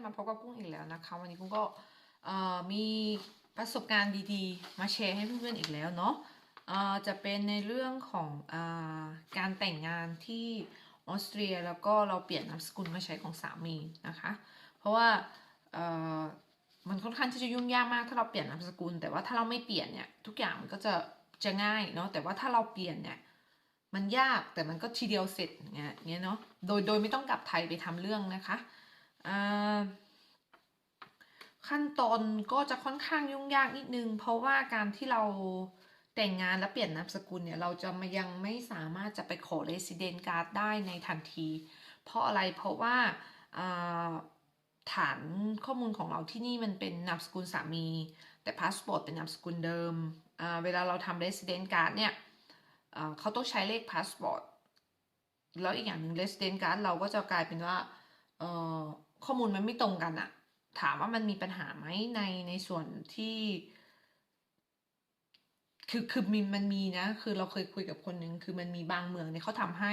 นๆมาพบกับกุ้งอีกแล้วนะคะวันนี้กุ้งก็มีประสบการณ์ดีๆ มาแชร์ให้เพื่อนๆอีกแล้วเนาะจะเป็นในเรื่องของอการแต่งงานที่ออสเตรียแล้วก็เราเปลี่ยนนามสกุลมาใช้ของสามีนะคะ เพราะว่า มันค่อนข้างที่จะยุ่งยากมากถ้าเราเปลี่ยนนามสกุล แต่ว่าถ้าเราไม่เปลี่ยนเนี่ยทุกอย่างมันก็จะจะง่ายเนาะแต่ว่าถ้าเราเปลี่ยนเนี่ยมันยากแต่มันก็ทีเดียวเสร็จเงี้ยเงี้ยเนาะโดยโดยไม่ต้องกลับไทยไปทำเรื่องนะคะขั้นตอนก็จะค่อนข้างยุ่งยากนิดนึง เพราะว่าการที่เราแต่งงานและเปลี่ยนนามสกุลเนี่ยเราจะมายังไม่สามารถจะไปขอ resident card ได้ในทันที เพราะอะไรเพราะว่า ฐานข้อมูลของเราที่นี่มันเป็นนามสกุลสามี แต่พาสปอร์ตเป็นนามสกุลเดิม เวลาเราทำ resident card เนี่ยเขาต้องใช้เลขพาสปอร์ตแล้วอีกอย่างหนึ่ง resident card เราก็จะกลายเป็นว่าข้อมูลมันไม่ตรงกันอะถามว่ามันมีปัญหาไหมในในส่วนที่ คือคือมีมันมีนะ คือเราเคยคุยกับคนหนึ่งคือมันมีบางเมืองเนี่ยเขาทำให้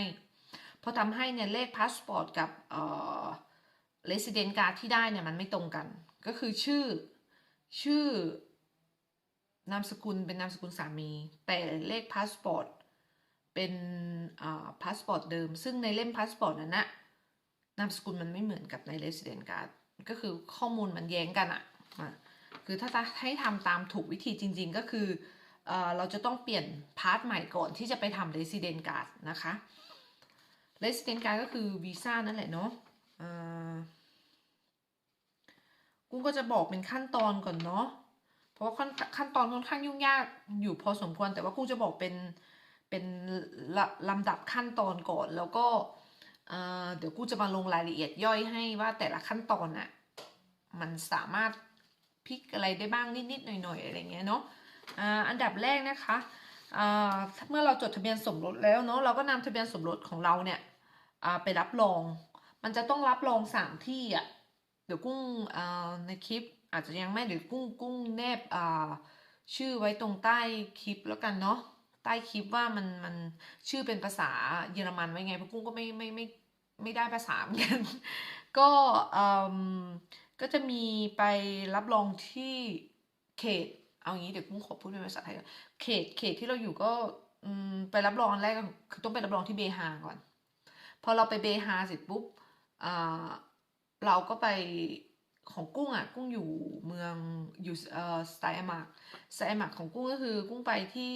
พอทำให้เนี่ยเลขพาสปอร์ตกับเอ่อ resident card ที่ได้เนี่ยมันไม่ตรงกัน ก็คือชื่อชื่อนามสกุลเป็นนามสกุลสามี แต่เลขพาสปอร์ตเป็นพาสปอร์ตเดิม ซึ่งในเล่มพาสปอร์ตนั้นนะนามสกุลมันไม่เหมือนกับใน Resident Card ก็คือข้อมูลมันแย้งกันอะอะคือถ้าจะให้ทำตามถูกวิธีจริง ๆ ก็คือเอเราจะต้องเปลี่ยนพาร์ทใหม่ก่อนที่จะไปทำ Resident Card นะคะ Resident Card ก็คือวีซ่านั่นแหละเนาะอ่า กุ้งก็จะบอกเป็นขั้นตอนก่อนเนาะ เพราะว่าขั้นขั้นตอนค่อนข้างยุ่งยากอยู่พอสมควร แต่ว่ากุ้งจะบอกเป็นเป็นลลำดับขั้นตอนก่อน แล้วก็เเดี๋ยวกูจะมาลงรายละเอียดย่อยให้ว่าแต่ละขั้นตอนน่ะมันสามารถพลิกอะไรได้บ้างนิดๆหน่อยๆอะไรเงี้ยเนาะอ่าอันดับแรกนะคะอ่าเมื่อเราจดทะเบียนสมรสแล้วเนาะเราก็นำทะเบียนสมรสของเราเนี่ยอ่าไปรับรอง มันจะต้องรับรองสามที่อะ เดี๋ยวกุ้งในคลิปอาจจะยังไม่เดี๋ยวกุ้งกุ้งแนบชื่อไว้ตรงใต้คลิปแล้วกันเนาะใต้คลิปว่ามันมันชื่อเป็นภาษาเยอรมันไว้ไงเพราะกุ้งก็ไม่ไม่ไม่ไม่ได้ภาษาเหมือนกันก็อ่มก็จะมีไปรับรองที่เขตเอางี้เดี๋ยวกุ้งขอพูดเป็นภาษาไทยก่อนเขตเขตที่เราอยู่ก็ไปรับรองอันแรกก็คือต้องไปรับรองที่เบฮาก่อน พอเราไปเบฮาเสร็จปุ๊บอ่า เราก็ไปของกุ้งอะกุ้งอยู่เมืองอยู่เอ่อสไตล์มาร์กสไตล์มาร์กของกุ้งก็คือกุ้งไปที่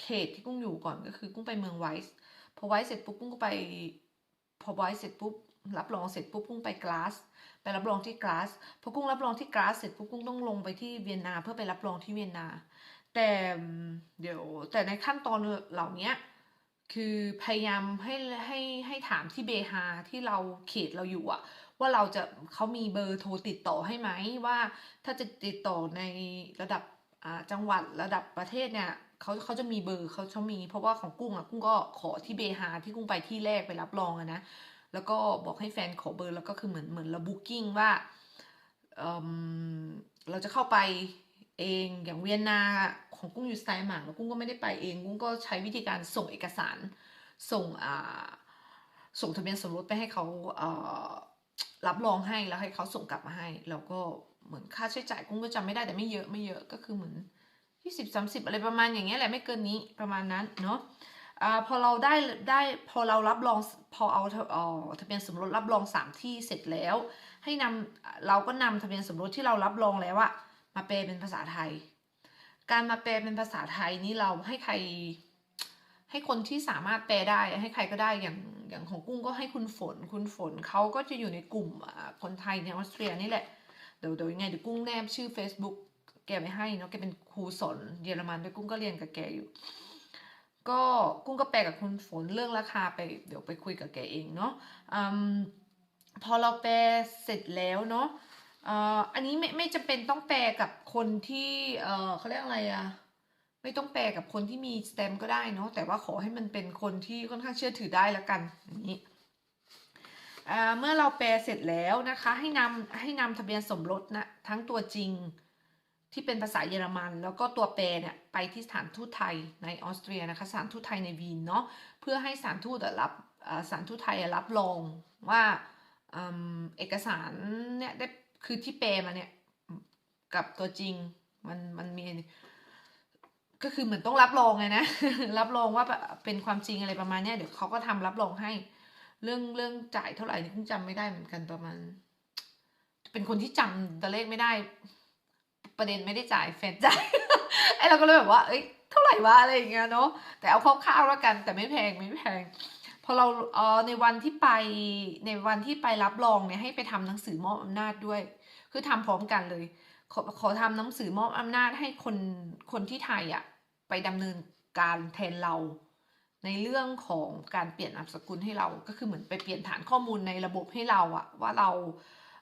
เขตที่กุ้งอยู่ก่อนก็คือกุ้งไปเมืองไวส์พอไวส์เสร็จปุ๊บกุ้งก็ไปพอไวส์เสร็จปุ๊บรับรองเสร็จปุ๊บกุ้งไปกลาสไปรับรองที่กลาสพอกุ้งรับรองที่กลาสเสร็จปุ๊บกุ้งต้องลงไปที่เวียนนาเพื่อไปรับรองที่เวียนนา แต่เดี๋ยวแต่ในขั้นตอนเหล่านี้ คือพยายามให้ให้ให้ถามที่เบฮาที่เราเขตเราอยู่อะว่าเราจะเขามีเบอร์โทรติดต่อให้ไหมว่าถ้าจะติดต่อในระดับอ่าจังหวัดระดับประเทศเนี่ยเขาเขาจะมีเบอร์เขาเขามีเพราะว่าของกุ้งอะกุ้งก็ขอที่เบฮาที่กุ้งไปที่แรกไปรับรองอะนะแล้วก็บอกให้แฟนขอเบอร์แล้วก็คือเหมือนเหมือนเราบุ๊กิ้งว่าเออเราจะเข้าไป เองอย่างเวียนนาของกุ้งอยู่สไตล์หมากแล้วกุ้งก็ไม่ได้ไปเอง กุ้งก็ใช้วิธีการส่งเอกสารส่งอ่าส่งทะเบียนสมรสไปให้เขาเอ่อรับรองให้แล้วให้เขาส่งกลับมาให้ แล้วก็เหมือนค่าใช้จ่ายกุ้งก็จำไม่ได้แต่ไม่เยอะไม่เยอะก็คือเหมือนยี่สิบสามสิบอะไรประมาณอย่างเงี้ยแหละไม่เกินนี้ประมาณนั้นเนาะอ่าพอเราได้ได้พอเรารับรองพอเอาทะเบียนสมรสรับรองสามที่เสร็จแล้ว ให้นำเราก็นำทะเบียนสมรสที่เรารับรองแล้วอะ มาแปลเป็นภาษาไทย การมาแปลเป็นภาษาไทยนี่เราให้ใคร ให้คนที่สามารถแปลได้ให้ใครก็ได้อย่างอย่างของกุ้งก็ให้คุณฝน คุณฝนเขาก็จะอยู่ในกลุ่มคนไทยในออสเตรียนี่แหละ เดี๋ยวเดี๋ยวยังไงเดี๋ยวกุ้งแนบชื่อ Facebook แกไว้ให้เนาะแกเป็นครูสอนเยอรมันด้วยกุ้งก็เรียนกับแกอยู่ ก็กุ้งก็แปลกับคุณฝนเรื่องราคาไปเดี๋ยวไปคุยกับแกเองเนาะอืมพอเราแปลเสร็จแล้วเนาะ อันนี้ไม่ไม่จำเป็นต้องแปลกับคนที่เออเขาเรียกอะไรอะไม่ต้องแปลกับคนที่มีสเตมก็ได้เนาะแต่ว่าขอให้มันเป็นคนที่ค่อนข้างเชื่อถือได้แล้วกันอย่างนี้อ่าเมื่อเราแปลเสร็จแล้วนะคะ ให้นำให้นำทะเบียนสมรสนะทั้งตัวจริงที่เป็นภาษาเยอรมัน แล้วก็ตัวแปรเนี่ยไปที่สถานทูตไทยในออสเตรียนะคะสถานทูตไทยในวีนเนาะเพื่อให้สถานทูตรับสถานทูตไทยรับรองว่าเอกสารเนี่ยได้ คือที่แปลมาเนี่ย กับตัวจริงมันมันมี ก็คือเหมือนต้องรับรองไงนะ รับรองว่าเป็นความจริงอะไรประมาณเนี้ยเดี๋ยวเขาก็ทำรับรองให้ เรื่องเรื่องจ่ายเท่าไหร่นี่เพิ่งจำไม่ได้เหมือนกันประมาณ เป็นคนที่จำตัวเลขไม่ได้ ประเด็นไม่ได้จ่ายแฟนจ่ายไอเราก็เลยแบบว่า เอ้ยเท่าไหร่วะอะไรอย่างเงี้ยเนาะแต่เอาคร่าวๆแล้วกันแต่ไม่แพงไม่แพง อเราเออในวันที่ไปในวันที่ไปรับรองเนี่ยให้ไปทำหนังสือมอบอำนาจด้วย คือทำพร้อมกันเลย ขอขอทำหนังสือมอบอำนาจให้คนคนที่ไทยอะไปดำเนินการแทนเรา ในเรื่องของการเปลี่ยนนามสกุลให้เราก็คือเหมือนไปเปลี่ยนฐานข้อมูลในระบบให้เราอะว่าเรา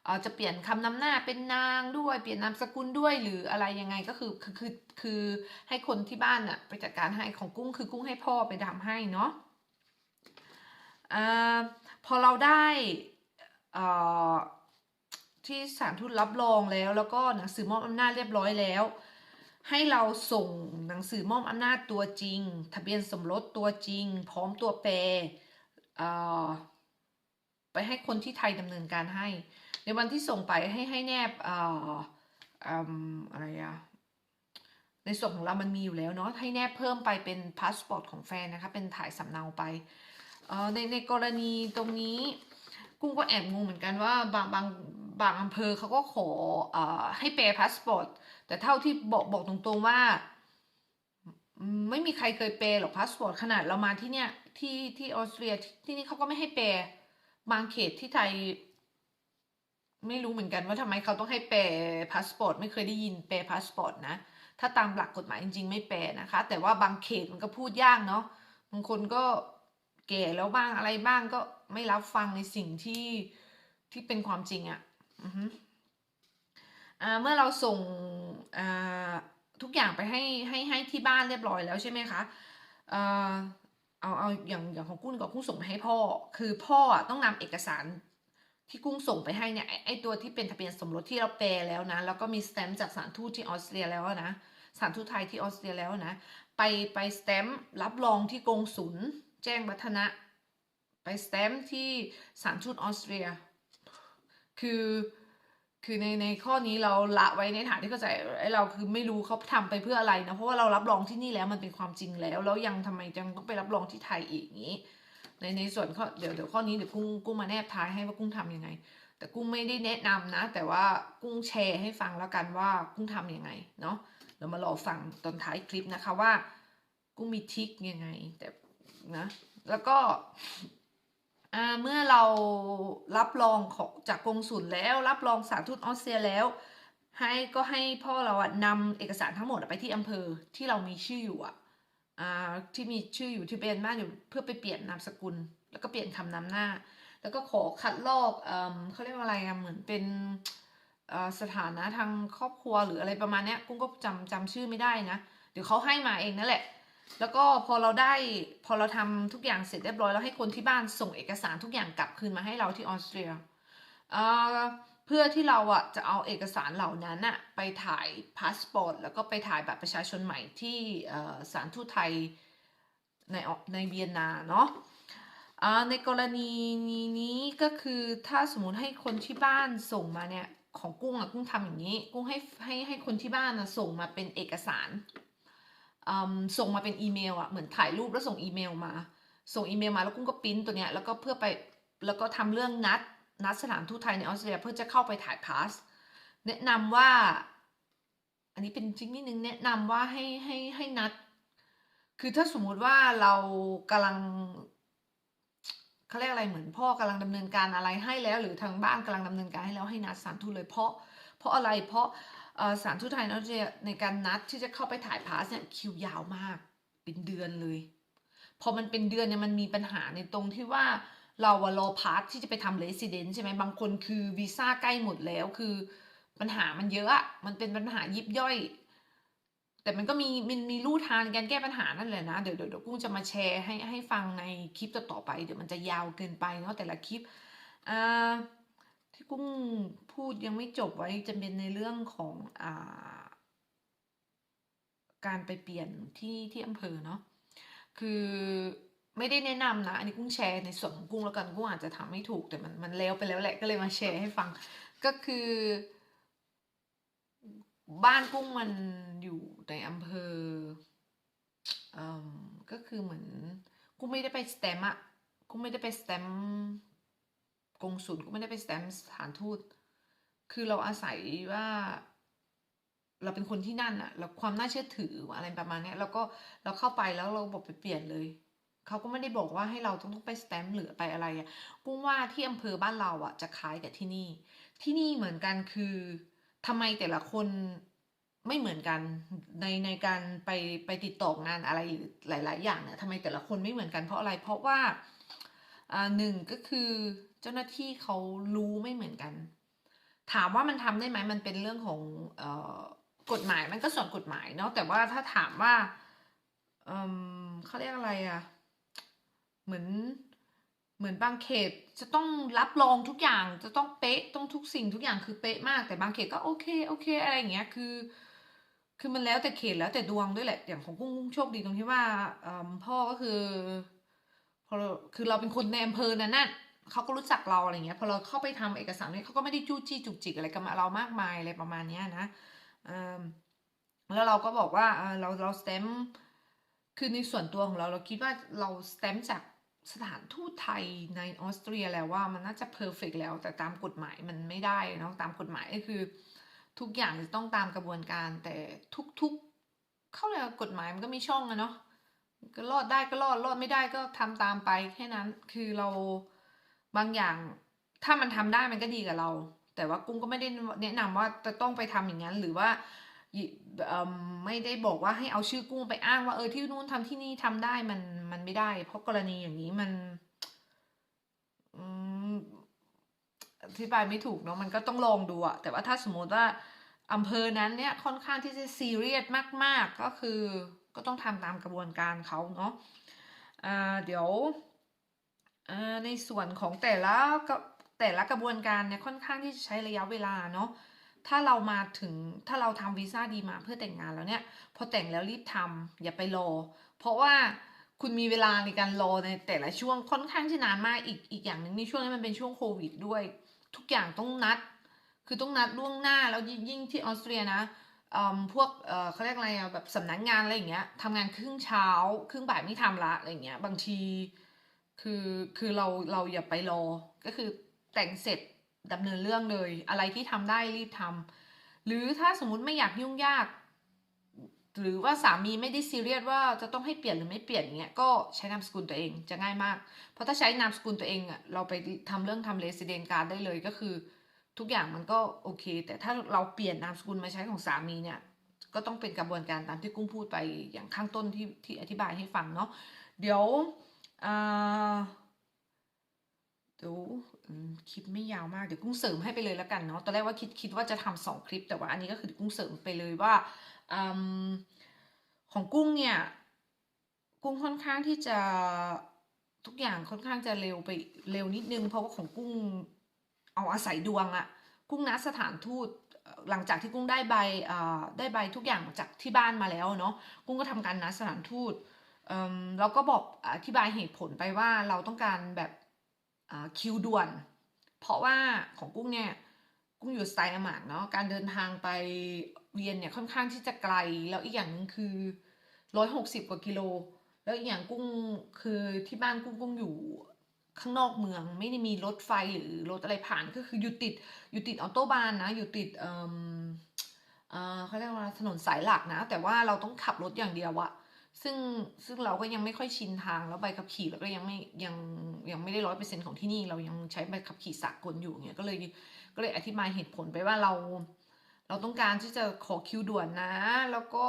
เออจะเปลี่ยนคำนำหน้าเป็นนางด้วยเปลี่ยนนามสกุลด้วยหรืออะไรยังไงก็คือคือคือคือให้คนที่บ้านอะไปจัดการให้ของกุ้งคือกุ้งให้พ่อไปทำให้เนาะ อพอเราได้ที่สานทูตรับรองแล้ว แล้วก็หนังสือมอบอำนาจเรียบร้อยแล้ว ให้เราส่งหนังสือมอบอำนาจตัวจริง ทะเบียนสมรสตัวจริง พร้อมตัวแปรไปให้คนที่ไทยดำเนินการให้ ในวันที่ส่งไปให้ให้แนบออออะไรอะในส่วนของเรามันมีอยู่แล้วเนาะให้แนบเพิ่มไปเป็นพาสปอร์ตของแฟนนะคะ เป็นถ่ายสำเนาไป ออในในกรณีตรงนี้ กุ้งก็แอบงงเหมือนกันว่าบางบางบางอำเภอเขาก็ขออให้แปลพาสปอร์ตแต่เท่าที่บอกบอกตรงๆว่า ไม่มีใครเคยแปลหรอกพาสปอร์ตขนาดเรามาที่เนี่ยที่ที่ออสเตรียที่ที่นี่เขาก็ไม่ให้แปลบางเขตที่ไทย ไม่รู้เหมือนกันว่าทำไมเขาต้องให้แปลพาสปอร์ตไม่เคยได้ยินแปลพาสปอร์ตนะ ถ้าตามหลักกฎหมายจริง ๆ ไม่แปลนะคะ แต่ว่าบางเขตมันก็พูดยากเนาะบางคนก็ แก่แล้วบ้างอะไรบ้างก็ไม่รับฟังในสิ่งที่ที่เป็นความจริงอะ่ะเมื่อเราส่งทุกอย่างไปให้ให้ให้ที่บ้านเรียบร้อยแล้วใช่ไหมคะเอาเอาอย่างอย่างของกุ้งกับกุ้งส่งไปให้พ่อ คือพ่อต้องนำเอกสารที่กุ้งส่งไปให้เนี่ยไอตัวที่เป็นทะเบียนสมรสที่เราแปลแล้วนะ แล้วก็มีสแตมป์จากสถานทูตที่ออสเตรียแล้วนะสถานทูตไทยที่ออสเตรียแล้วนะ ไปไปสแตมป์รับรองที่กงสุล แจ้งวัฒนะ ไปสแตมป์ที่สานทูตออสเตรีย คือคือในในข้อนี้เราละไว้ในฐานที่เข้าใจไอ้เราคือไม่รู้เขาทำไปเพื่ออะไรนะเพราะว่าเรารับรองที่นี่แล้วมันเป็นความจริงแล้วแล้วยังทำไมยังต้องไปรับรองที่ไทยอีกอย่างนี้ ในในส่วนข้อเดี๋ยวเดี๋ยวข้อนี้เดี๋ยวกุ้งกุ้งมาแนบท้ายให้ว่ากุ้งทำยังไง แต่กุ้งไม่ได้แนะนำนะ แต่ว่ากุ้งแชร์ให้ฟังแล้วกันว่ากุ้งทำยังไงเนาะเดี๋ยวมารอฟังตอนท้ายคลิปนะคะว่า กุ้งมีทิคยังไง แต่ นะ แล้วก็เมื่อเรารับรองของจากกงสุลแล้ว รับรองสถานทูตออสเตรียแล้ว ให้ก็ให้พ่อเราอะนำเอกสารทั้งหมดไปที่อำเภอที่เรามีชื่ออยู่อะอ่าที่มีชื่ออยู่ที่เป็นบ้านอยู่เพื่อไปเปลี่ยนนามสกุล แล้วก็เปลี่ยนคำนำหน้า แล้วก็ขอคัดลอกเอเขาเรียกว่าอะไรอะเหมือนเป็นสถานะทางครอบครัวหรืออะไรประมาณนี้กุ้งก็จำจำชื่อไม่ได้นะเดี๋ยวเขาให้มาเองนั่นแหละ แล้วก็พอเราได้พอเราทำทุกอย่างเสร็จเรียบร้อยแล้วให้คนที่บ้านส่งเอกสารทุกอย่างกลับคืนมาให้เราที่ออสเตรียเพื่อที่เราอะจะเอาเอกสารเหล่านั้นอะไปถ่ายพาสปอร์ตแล้วก็ไปถ่ายบัตรประชาชนใหม่ที่สถารทูตไทยในในเวียนนาเนาะในกรณีนี้ก็คือถ้าสมมติให้คนที่บ้านส่งมาเนี่ยของกุ้งอะกุ้งทำอย่างนี้ กุ้งให้ให้ให้คนที่บ้านนะส่งมาเป็นเอกสาร ส่งมาเป็นอีเมลอะเหมือนถ่ายรูปแล้วส่งอีเมลมา ส่งอีเมลมาแล้วกุ้งก็ปริ้นตัวเนี้ยแล้วก็เพื่อไปแล้วก็ทำเรื่องนัดนัดสถานทูตไทยในออสเตรเลียเพื่อจะเข้าไปถ่ายพาสแนะนำว่า อันนี้เป็นจริงนิดนึงแนะนำว่าให้ให้ให้นัด คือถ้าสมมุติว่าเรากำลังเขาเรียกอะไรเหมือนพ่อกำลังดำเนินการอะไรให้แล้ว หรือทางบ้านกำลังดำเนินการให้แล้วให้นัดสถานทูตเลยเพราะเพราะอะไรเพราะ สถานทูตไทยนอจีในการนัดที่จะเข้าไปถ่ายพาสเนี่ยคิวยาวมากเป็นเดือนเลย พอมันเป็นเดือนเนี่ยมันมีปัญหาในตรงที่ว่าเราอะรอพาสที่จะไปทำเรสซิเดนต์ใช่ไหมบางคนคือวีซ่าใกล้หมดแล้วคือปัญหามันเยอะอะมันเป็นปัญหายิบย่อย แต่มันก็มีมันมีลู่ทางในการแก้ปัญหานั่นแหละนะเดี๋ยวเดี๋ยวกุ้งจะมาแชร์ให้ให้ฟังในคลิปต่อๆไป เดี๋ยวมันจะยาวเกินไปเนาะแต่ละคลิปอ่า กุ้งพูดยังไม่จบไว้จะเป็นในเรื่องของอ่า การไปเปลี่ยนที่ที่อำเภอเนาะคือไม่ได้แนะนำนะ อันนี้กุ้งแชร์ในส่วนของกุ้งแล้วกันกุ้งอาจจะทำไม่ถูกแต่มันมันแล้วไปแล้วแหละก็เลยมาแชร์ให้ฟัง ก็คือ บ้านกุ้งมันอยู่ในอำเภออ่มก็คือเหมือนกุ้งไม่ได้ไปสแตมอะกุ้งไม่ได้ไปสแตม กงสุลกุ้งไม่ได้ไปสแตมป์สถานทูต คือเราอาศัยว่า เราเป็นคนที่นั่นอะแล้วความน่าเชื่อถืออะไรประมาณนี้ยแล้วก็เราเข้าไปแล้วเราบอกไปเปลี่ยนเลยเขาก็ไม่ได้บอกว่าให้เราต้องไปสแตมป์หรือไปอะไรอะกุ้งว่าที่อำเภอบ้านเราอะจะคล้ายกับที่นี่ ที่นี่เหมือนกันคือทำไมแต่ละคนไม่เหมือนกันในในการไปไปติดต่องานอะไรหรือหลาย ๆ อย่างเนี่ยทำไมแต่ละคนไม่เหมือนกันเพราะอะไร เพราะว่าอ่าหนึ่งก็คือ เจ้าหน้าที่เขารู้ไม่เหมือนกัน ถามว่ามันทำได้ไหมมันเป็นเรื่องของเออกฎหมายมันก็ส่วนกฎหมายเนาะแต่ว่าถ้าถามว่าเเขาเรียกอะไรอะเหมือนเหมือนบางเขตจะต้องรับรองทุกอย่างจะต้องเป๊ะต้องทุกสิ่งทุกอย่างคือเป๊ะมาก แต่บางเขตก็โอเคโอเค อะไรอย่างเงี้ยคือ คือมันแล้วแต่เขตแล้วแต่ดวงด้วยแหละอย่างของกุ้งกุ้งโชคดีตรงที่ว่าพ่อก็คือพอคือเราเป็นคนในอำเภอนั้นน่ะ เขาก็รู้จักเราอะไรเงี้ยพอเราเข้าไปทำเอกสารเนี่ยเขาก็ไม่ได้จู้จี้จุกจิกอะไรกับเรามากมายอะไรประมาณเนี้ยนะแล้วเราก็บอกว่าเราเราสแตมป์คือในส่วนตัวของเราเราคิดว่าเราสแตมป์จากสถานทูตไทยในออสเตรียแล้วว่ามันน่าจะเพอร์เฟกแล้ว แต่ตามกฎหมายมันไม่ได้เนาะตามกฎหมายก็คือ ทุกอย่างจะต้องตามกระบวนการ แต่ทุกๆ เข้าเลยกฎหมายมันก็มีช่องอะเนาะก็รอดได้ก็รอดรอดไม่ได้ก็ทำตามไปแค่นั้นคือเรา บางอย่างถ้ามันทำได้มันก็ดีกับเรา แต่ว่ากุ้งก็ไม่ได้แนะนำว่าจะต้องไปทำอย่างนั้นหรือว่าไม่ได้บอกว่าให้เอาชื่อกุ้งไปอ้างว่าเออที่นู่นทำที่นี่ทำได้มันมันไม่ได้ เพราะกรณีอย่างนี้มันอธิบายไม่ถูกเนาะมันก็ต้องลองดูอะแต่ว่าถ้าสมมติว่าอำเภอนั้นเนี่ยค่อนข้างที่จะซีเรียสมาก ๆ ก็คือก็ต้องทำตามกระบวนการเขาเนาะอ่าเดี๋ยว ในส่วนของแต่ละกแต่ละกระบวนการเนี่ยค่อนข้างที่จะใช้ระยะเวลาเนาะถ้าเรามาถึงถ้าเราทำวีซ่าดีมาเพื่อแต่งงานแล้วเนี่ย พอแต่งแล้วรีบทำอย่าไปรอ เพราะว่าคุณมีเวลาในการรอในแต่ละช่วงค่อนข้างที่นานมากอีกอีกอย่างหนึ่งในช่วงนี้มันเป็นช่วงโควิดด้วย ทุกอย่างต้องนัด คือต้องนัดล่วงหน้าแล้วยิ่งที่ออสเตรียนะพวกเออเขาเรียกอะไรอะแบบสำนักงานอะไรอย่างเงี้ยทำงานครึ่งเช้า ครึ่งบ่ายไม่ทำละอะไรอย่างเงี้ยบางที คือคือเราเราอย่าไปรอ ก็คือแต่งเสร็จดำเนินเรื่องเลย อะไรที่ทำได้รีบทำหรือถ้าสมมติไม่อยากยุ่งยาก หรือว่าสามีไม่ได้ซีเรียสว่าจะต้องให้เปลี่ยนหรือไม่เปลี่ยนอย่างเงี้ยก็ใช้นามสกุลตัวเองจะง่ายมาก เพราะถ้าใช้นามสกุลตัวเองอะเราไปทำเรื่องทำ resident card ได้เลยก็คือ ทุกอย่างมันก็โอเค แต่ถ้าเราเปลี่ยนนามสกุลมาใช้ของสามีเนี่ยก็ต้องเป็นกระบวนการตามที่กุ้งพูดไปอย่างข้างต้นที่ที่อธิบายให้ฟังเนาะเดี๋ยว ดี๋ยวอืมคลิปไม่ยาวมากเดี๋ยวกุ้งเสริมให้ไปเลยแล้วกันเนาะตอนแรกว่าคิดคิดว่าจะทำสองคลิป แต่ว่าอันนี้ก็คือกุ้งเสริมไปเลยว่าอของกุ้งเนี่ย กุ้งค่อนข้างที่จะทุกอย่างค่อนข้างจะเร็วไปเร็วนิดนึง เพราะว่าของกุ้งเอาอาศัยดวงอะกุ้งนัดสถานทูตหลังจากที่กุ้งได้ใบได้ใบทุกอย่างจากที่บ้านมาแล้วเนาะกุ้งก็ทำการนัดสถานทูต แล้วก็บอกอธิบายเหตุผลไปว่าเราต้องการแบบคิวด่วน เพราะว่าของกุ้งเนี่ยกุ้งอยู่สไตล์อามากเนาะการเดินทางไปเรียนเนี่ยค่อนข้างที่จะไกล แล้วอีกอย่างหนึงคือร้อยหกสิบกว่ากิโล แล้วอีกอย่างกุ้งคือที่บ้านกุ้งกุ้งอยู่ข้างนอกเมืองไม่ได้มีรถไฟหรือรถอะไรผ่านก็คืออยู่ติดอยู่ติดออโต้บานนะอยู่ติดอ่มเอ่อเขาเรียกว่าถนนสายหลักนะ แต่ว่าเราต้องขับรถอย่างเดียวอะ ซึ่งซึ่งเราก็ยังไม่ค่อยชินทางแล้วใบขับขี่เราก็ยังไม่ยังยังไม่ได้ร้อยเปอร์เซ็นของที่นี่เรายังใช้ใบขับขี่สากลอยู่เงี้ยก็เลยก็เลยอธิบายเหตุผลไปว่าเรา เราต้องการที่จะขอคิวด่วนนะ แล้วก็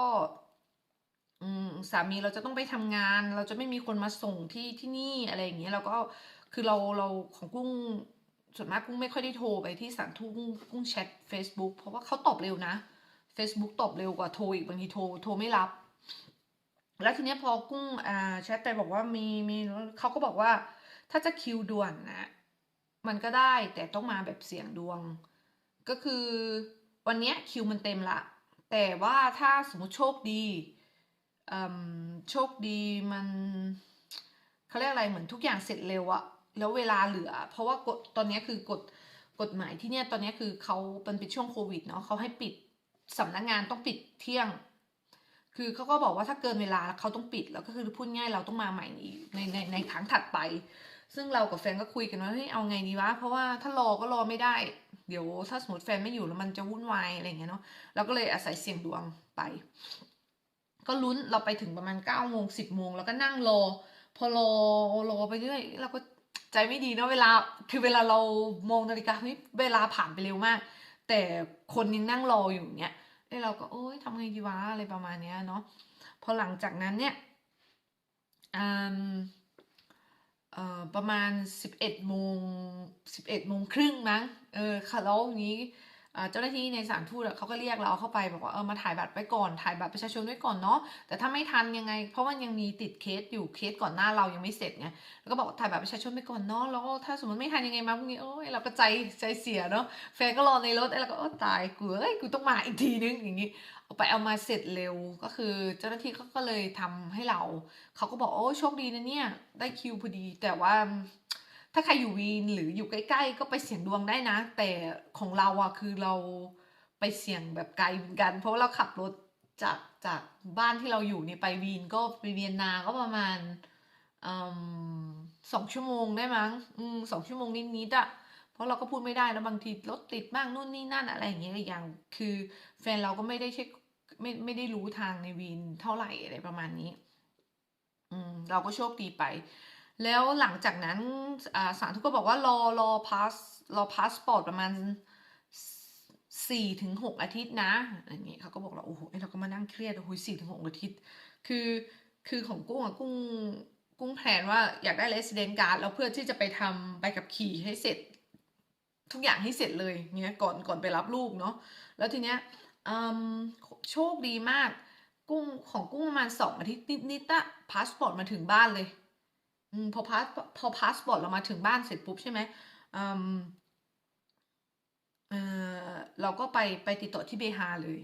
อสามีเราจะต้องไปทำงาน เราจะไม่มีคนมาส่งที่ที่นี่อะไรอย่างเงี้ยเราก็คือเราเราของกุ้งส่วนมากกุ้งไม่ค่อยได้โทรไปที่สานทูตกุ้งกุ้งแชท Facebook เพราะว่าเขาตอบเร็วนะ Facebook ตอบเร็วกว่าโทรอีกบางทีโทรโทรไม่รับ แล้วทีนี้พอกุ้งอ่าแชทไปบอกว่ามีมีเขาก็บอกว่า ถ้าจะคิวด่วนนะมันก็ได้แต่ต้องมาแบบเสี่ยงดวง ก็คือวันนี้คิวมันเต็มละ แต่ว่าถ้าสมมติโชคดีโชคดีมันเขาเรียกอะไรเหมือนทุกอย่างเสร็จเร็วอะแล้วเวลาเหลือ เพราะว่ากฎตอนนี้คือกฎกฎหมายที่เนี่ยตอนนี้คือเขาเป็นเป็นช่วงโควิดเนาะเขาให้ปิดสำนักงานต้องปิดเที่ยง คือเขาก็บอกว่าถ้าเกินเวลาเขาต้องปิดแล้วก็คือพูดง่ายเราต้องมาใหม่ในในในครั้งถัดไป ซึ่งเรากับแฟนก็คุยกันว่าเฮ้ยเอาไงดีวะเพราะว่าถ้ารอก็รอไม่ได้ เดี๋ยวถ้าสมมติแฟนไม่อยู่แล้วมันจะวุ่นวายอะไรอย่างเงี้ยเนาะเราก็เลยอาศัยเสี่ยงดวงไป ก็ลุ้นเราไปถึงประมาณเก้าโมงสิบโมงแล้วก็นั่งรอพอรอรอไปเรื่อยเราก็ใจไม่ดีเนาะเวลาคือเวลาเรามองนาฬิกาเฮ้ยเวลาผ่านไปเร็วมาก แต่คนยังนั่งรออยู่เงี้ย แล้วเราก็โอ๊ยทำไงดีวะอะไรประมาณเนี้ยเนาะพอหลังจากนั้นเนี่ยประมาณสิบเอ็ดโมงสิบเอ็ดโมงครึ่งมั้งเออค่ะแล้วองนี้ เจ้าหน้าที่ในสถานทูตเขาก็เรียกเราเข้าไปบอกว่าเออมาถ่ายบัตรไว้ก่อนถ่ายบัตรประชาชนไว้ก่อนเนาะแต่ถ้าไม่ทันยังไง เพราะว่ายังมีติดเคสอยู่เคสก่อนหน้าเรายังไม่เสร็จไงแล้วก็บอกถ่ายบัตรประชาชนไปก่อนเนาะแล้วก็ถ้าสมมติไม่ทันยังไงมาพรุ่งนี้โอ้ยเราก็ใจใจเสียเนาะแฟนก็รอในรถไอ้เราก็โอ้ตายกูเอ้ยกูต้องมาอีกทีนึงอย่างงี้เอาไปเอามาเสร็จเร็วก็คือ เจ้าหน้าที่เขาก็เลยทำให้เราเขาก็บอกโอ้โชคดีนะเนี่ยได้คิวพอดีแต่ว่า ถ้าใครอยู่วีนหรืออยู่ใกล้ ๆ ก็ไปเสี่ยงดวงได้นะ แต่ของเราอะคือเราไปเสี่ยงแบบไกลเหมือนกัน เพราะเราขับรถจากจากบ้านที่เราอยู่เนี่ยไปวีนก็ไปเวียนนาก็ประมาณอืมสองชั่วโมงได้มั้งอืมสองชั่วโมงนิดๆอะเพราะเราก็พูดไม่ได้แล้วบางทีรถติดบ้างนู่นนี่นั่นอะไรอย่างเงี้ยอีกอย่าง คือแฟนเราก็ไม่ได้เช็คไม่ไม่ได้รู้ทางในวีนเท่าไหร่อะไรประมาณนี้ อืมเราก็โชคดีไป แล้วหลังจากนั้นอ่าศาลทุกก็บอกว่ารอรอพาสรอพาสปอร์ตประมาณสี่ถึงหกอาทิตย์นะอย่างเงี้ยเขาก็บอกเราโอ้โหเอ้ยเราก็มานั่งเครียดโอ้โหสี่ถึงหกอาทิตย์ คือคือของกุ้งอะกุ้งกุ้งแผนว่าอยากได้ resident card แล้วเพื่อที่จะไปทำใบขับขี่ให้เสร็จ ทุกอย่างให้เสร็จเลยเงี้ยก่อนก่อนไปรับลูกเนาะแล้วทีเนี้ยโชคดีมากกุ้งของกุ้งประมาณสองอาทิตย์นิดๆอะพาสปอร์ตมาถึงบ้านเลย พอพาสพอพาสปอร์ตเรามาถึงบ้านเสร็จปุ๊บใช่ไหมเออเราก็ไปไปติดต่อที่เบฮาเลย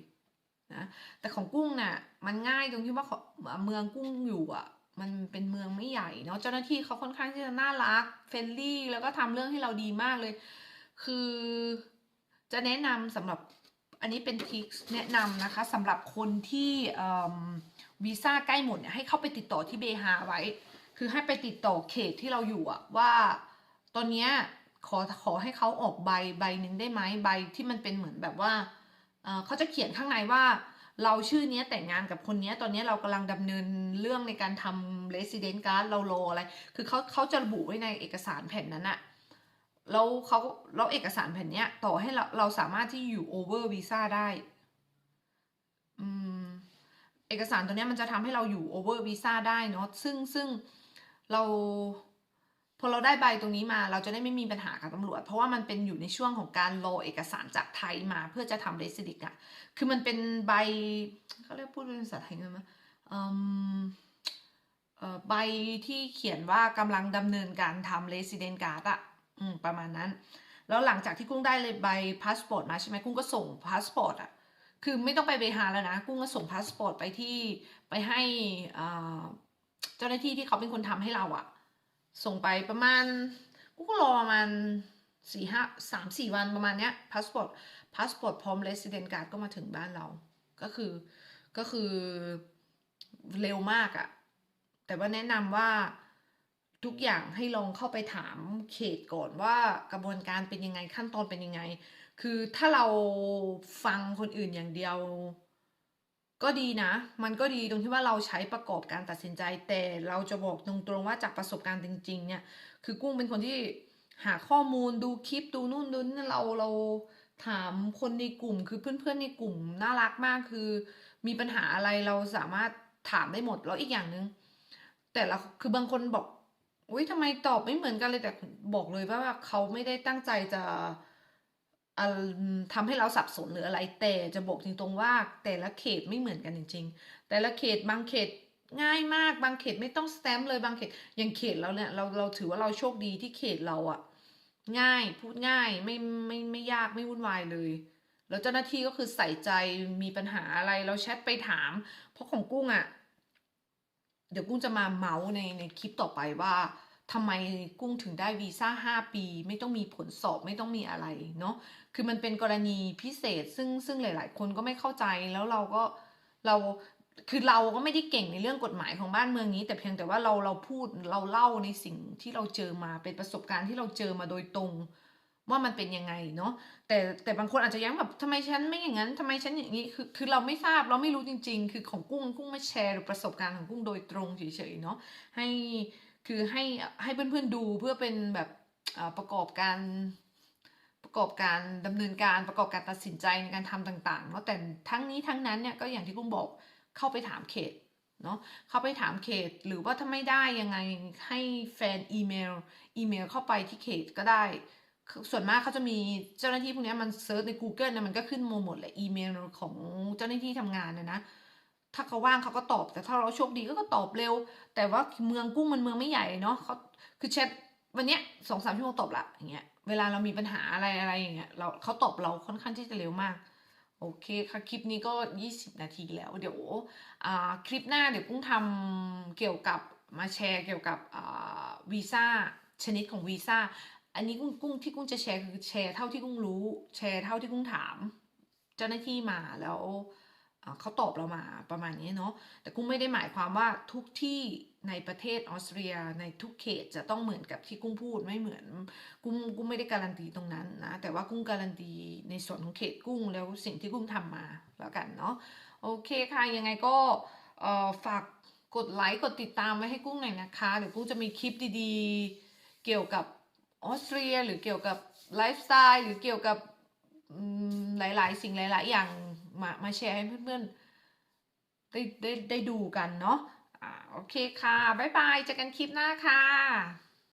นะแต่ของกุ้งน่ะมันง่ายตรงที่ว่าของเมืองกุ้งอยู่อะ มันเป็นเมืองไม่ใหญ่เนาะเจ้าหน้าที่เขาค่อนข้างที่จะน่ารักเฟรนลี่ แล้วก็ทำเรื่องให้เราดีมากเลย คือจะแนะนำสำหรับอันนี้เป็นทิกแนะนำนะคะสำหรับคนที่วีซ่าใกล้หมดเนี่ยให้เข้าไปติดต่อที่เบฮาไว้ คือให้ไปติดต่อเขตที่เราอยู่อะว่า ตอนเนี้ยขอขอให้เขาออกใบใบหนึ่งได้ไหมใบที่มันเป็นเหมือนแบบว่าเขาจะเขียนข้างในว่า เราชื่อเนี้ยแต่งงานกับคนเนี้ยตอนนี้เรากำลังดำเนินเรื่องในการทำ resident card เรารออะไร คือเขาเขาจะระบุไว้ในเอกสารแผ่นนั้นอะแล้วเขาแล้วเอกสารแผ่นเนี้ย ต่อให้เราเราสามารถที่อยู่ over visa ได้อืมเอกสารตัวเนี้ยมันจะทำให้เราอยู่ over visa ได้เนาะซึ่งซึ่ง เราพอเราได้ใบตรงนี้มา เราจะได้ไม่มีปัญหากับตำรวจ เพราะว่ามันเป็นอยู่ในช่วงของการรอเอกสารจากไทยมาเพื่อจะทำเรสซิดิกอะคือมันเป็นใบเขาเรียกพูดเป็นภาษาไทยไงมั้ยอืมเอ่อใบที่เขียนว่ากำลังดำเนินการทำ resident card อะอืมประมาณนั้น แล้วหลังจากที่กุ้งได้เลยใบพาสปอร์ตมาใช่ไหมกุ้งก็ส่งพาสปอร์ตอะคือไม่ต้องไปเบฮาแล้วนะ กุ้งก็ส่งพาสปอร์ตไปที่ไปให้อ่า เจ้าหน้าที่ที่เขาเป็นคนทำให้เราอะส่งไปประมาณกุ้งก็รอประมาณสี่ห้าสามสี่วันประมาณเนี้ยพาสปอร์ตพาสปอร์ตพร้อมเรสซิเดนการ์ดก็มาถึงบ้านเรา ก็คือก็คือเร็วมากอะแต่ว่าแนะนำว่าทุกอย่างให้ลองเข้าไปถามเขตก่อนว่ากระบวนการเป็นยังไงขั้นตอนเป็นยังไง คือถ้าเราฟังคนอื่นอย่างเดียว ก็ดีนะ มันก็ดีตรงที่ว่าเราใช้ประกอบการตัดสินใจ แต่เราจะบอกตรงๆว่าจากประสบการณ์จริง ๆ เนี่ย คือกุ้งเป็นคนที่หาข้อมูลดูคลิปดูนู่นดูนี่เราเราถามคนในกลุ่ม คือเพื่อนๆในกลุ่มน่ารักมากคือ มีปัญหาอะไรเราสามารถถามได้หมดแล้วอีกอย่างหนึ่งแต่ละคือบางคนบอกอุ้ยทำไมตอบไม่เหมือนกันเลยแต่บอกเลยว่าเขาไม่ได้ตั้งใจจะ อ่าทำให้เราสับสนหรืออะไร แต่จะบอกตรงๆว่าแต่ละเขตไม่เหมือนกันจริง ๆ แต่ละเขตบางเขตง่ายมากบางเขตไม่ต้องสแตมป์เลยบางเขตอย่างเขตเราเนี่ยเราเราถือว่าเราโชคดีที่เขตเราอะง่ายพูดง่ายไม่ไม่ไม่ยากไม่วุ่นวายเลย แล้วเจ้าหน้าที่ก็คือใส่ใจมีปัญหาอะไรเราแชทไปถาม เพราะของกุ้งอะเดี๋ยวกุ้งจะมาเมาส์ในในคลิปต่อไปว่าทำไมกุ้งถึงได้วีซ่าห้าปี ไม่ต้องมีผลสอบไม่ต้องมีอะไรเนาะ คือมันเป็นกรณีพิเศษซึ่งซึ่งหลาย ๆ คนก็ไม่เข้าใจแล้วเราก็เราคือเราก็ไม่ได้เก่งในเรื่องกฎหมายของบ้านเมืองนี้ แต่เพียงแต่ว่าเราเราพูดเราเล่าในสิ่งที่เราเจอมาเป็นประสบการณ์ที่เราเจอมาโดยตรง ว่ามันเป็นยังไงเนาะแต่แต่บางคนอาจจะยังแบบทำไมฉันไม่อย่างนั้นทำไมฉันอย่างนี้คือคือเราไม่ทราบเราไม่รู้จริง ๆ คือของกุ้งกุ้งมาแชร์ประสบการณ์ของกุ้งโดยตรงเฉย ๆ เนาะให้คือให้ให้เพื่อน ๆ ดูเพื่อเป็นแบบประกอบการ ประกอบการดำเนินการประกอบการตัดสินใจในการทำต่างๆเนาะแต่ทั้งนี้ทั้งนั้นเนี่ยก็อย่างที่กุ้งบอกเข้าไปถามเขตเนาะเข้าไปถามเขตหรือว่าถ้าไม่ได้ยังไงให้แฟนอีเมลอีเมลเข้าไปที่เขตก็ได้ ส่วนมากเขาจะมีเจ้าหน้าที่พวกนี้มันเซิร์ชใน Google นะมันก็ขึ้นมหมดแหละอีเมลของเจ้าหน้าที่ทำงานนะนะถ้าเขาว่างเขาก็ตอบแต่ถ้าเราโชคดีก็ก็ตอบเร็ว แต่ว่าเมืองกุ้งมันเมืองไม่ใหญ่เนาะเขาคือแชทวันเนี้ยสองสามชั่วโมงตอบละอย่างเงี้ย เวลาเรามีปัญหาอะไรอะไรอย่างเงี้ยเราเขาตอบเราค่อนข้างที่จะเร็วมาก โอเคค่ะคลิปนี้ก็ 20 นาทีแล้ว เดี๋ยวคลิปหน้าเดี๋ยวกุ้งทำเกี่ยวกับมาแชร์เกี่ยวกับวีซ่าชนิดของวีซ่าอันนี้กุ้งกุ้งที่กุ้งจะแชร์คือแชร์เท่าที่กุ้งรู้ แชร์เท่าที่กุ้งถาม เจ้าหน้าที่มาแล้ว เขาตอบเรามาประมาณนี้เนาะแต่กุ้งไม่ได้หมายความว่าทุกที่ในประเทศออสเตรียในทุกเขตจะต้องเหมือนกับที่กุ้งพูดไม่เหมือน กุ้งกุ้งไม่ได้การันตีตรงนั้นนะแต่ว่ากุ้งการันตีในส่วนของเขตกุ้งแล้วสิ่งที่กุ้งทำมาแล้วกันเนาะโอเคค่ะยังไงก็ฝากกดไลค์กดติดตามไว้ให้กุ้งหน่อยนะคะเดี๋ยวกุ้งจะมีคลิปดีๆ เกี่ยวกับออสเตรีย หรือเกี่ยวกับไลฟ์สไตล์หรือเกี่ยวกับหลายๆ สิ่งหลาย ๆ อย่าง มามาแชร์ให้เพื่อนๆได้ได้ได้ดูกันเนาะอ่าโอเคค่ะ บ๊ายบายเจอกันคลิปหน้าค่ะ